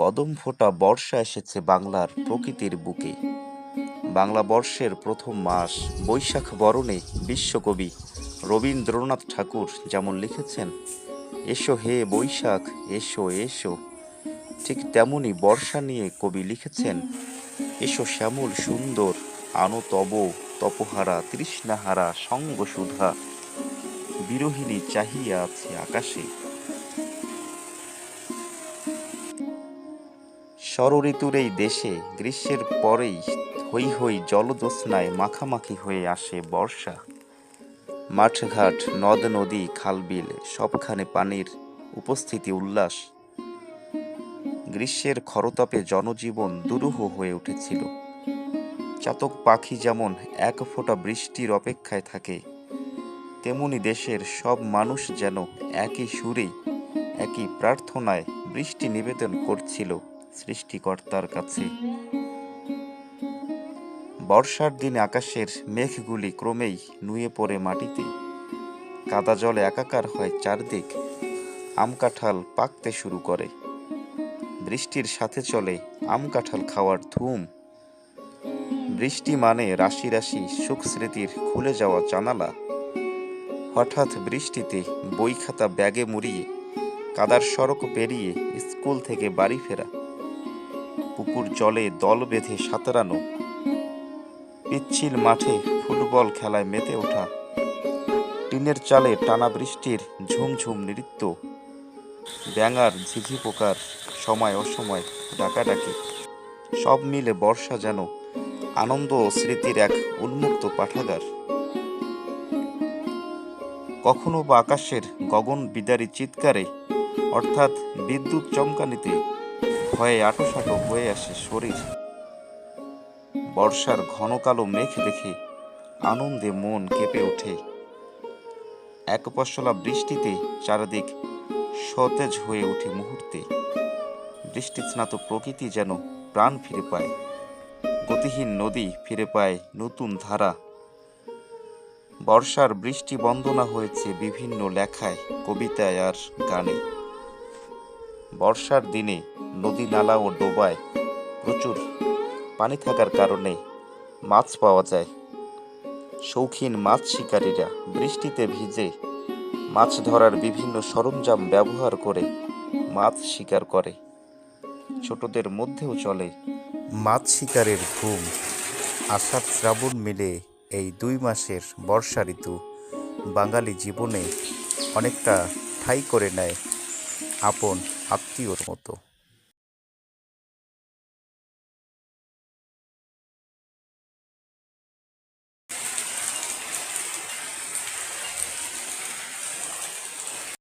কদম ফোটা বর্ষা এসেছে বাংলার প্রকৃতির বুকে। বাংলা বর্ষের প্রথম মাস, বৈশাখ বরণে বিশ্বকবি রবীন্দ্রনাথ ঠাকুর যেমন লিখেছেন, এসো হে বৈশাখ, এসো এসো। ঠিক তেমনি বর্ষা নিয়ে কবি লিখেছেন, এসো শ্যামল সুন্দর, আনো তব তপহারা, তৃষ্ণাহারা সঙ্গ সুধা বিরোহিণী চাহিয়া আছে আকাশে। ষড়ঋতুর এই দেশে গ্রীষ্মের পরেই হই হই জলদোস্নায় মাখামাখি হয়ে আসে বর্ষা। মাঠঘাট, নদ, নদী, খালবিল, সবখানে পানির উপস্থিতি উল্লাস। গ্রীষ্মের খরতাপে জনজীবন দুরূহ হয়ে উঠেছিল। চাতক পাখি যেমন এক ফোঁটা বৃষ্টির অপেক্ষায় থাকে, তেমনি দেশের সব মানুষ যেন একই সুরে, একই প্রার্থনায় বৃষ্টি নিবেদন করছিল। সৃষ্টিকর্তার কাছে। বর্ষার দিনে আকাশের মেঘগুলি ক্রমেই নুয়ে পড়ে মাটিতে। কাদা জলে একাকার হয় চারদিক। আম কাঁঠাল পাকতে শুরু করে। বৃষ্টির সাথে চলে আম কাঁঠাল খাওয়ার ধুম। বৃষ্টি মানে রাশি রাশি সুখ স্মৃতির খুলে যাওয়া জানালা। হঠাৎ বৃষ্টিতে বই খাতা ব্যাগে মুড়িয়ে, কাদার সড়ক পেরিয়ে স্কুল থেকে বাড়ি ফেরা। পুকুর জলে দল বেঁধে সাঁতরানো। পিচ্ছিল মাঠে ফুটবল খেলায় মেতে ওঠা। টিনের চালে টানা বৃষ্টির ঝুমঝুম নৃত্য। ব্যাঙার ঝিঝি পোকার সময় অসময় ডাকাডাকি। সব মিলে বর্ষা যেন আনন্দ ও স্মৃতির এক উন্মুক্ত পাঠাগার। কখনো বা আকাশের গগন বিদারী চিৎকারে, অর্থাৎ বিদ্যুৎ চমকানিতে ভয়ে আটোসাটো হয়ে আসে শরীর। বর্ষার ঘন কালো মেঘ দেখে আনন্দে মন কেঁপে ওঠে। এক পশলা বৃষ্টিতে চারিদিক সতেজ হয়ে ওঠে মুহূর্তে। বৃষ্টি স্নাত প্রকৃতি যেন প্রাণ ফিরে পায়। গতিহীন নদী ফিরে পায় নতুন ধারা। বর্ষার বৃষ্টি বন্দনা হয়েছে বিভিন্ন লেখায়, কবিতায় আর গানে। বর্ষার দিনে নদী নালা ও ডোবায় প্রচুর পানি থাকার কারণে মাছ পাওয়া যায়। শৌখিন মাছ শিকারীরা বৃষ্টিতে ভিজে মাছ ধরার বিভিন্ন সরঞ্জাম ব্যবহার করে মাছ শিকার করে। ছোটদের মধ্যেও চলে মাছ শিকারের ঘুম। আষাঢ় শ্রাবণ মিলে এই দুই মাসের বর্ষা ঋতু বাঙালি জীবনে অনেকটা ঠাঁই করে নেয়। আপন আত্মীয়র মতো।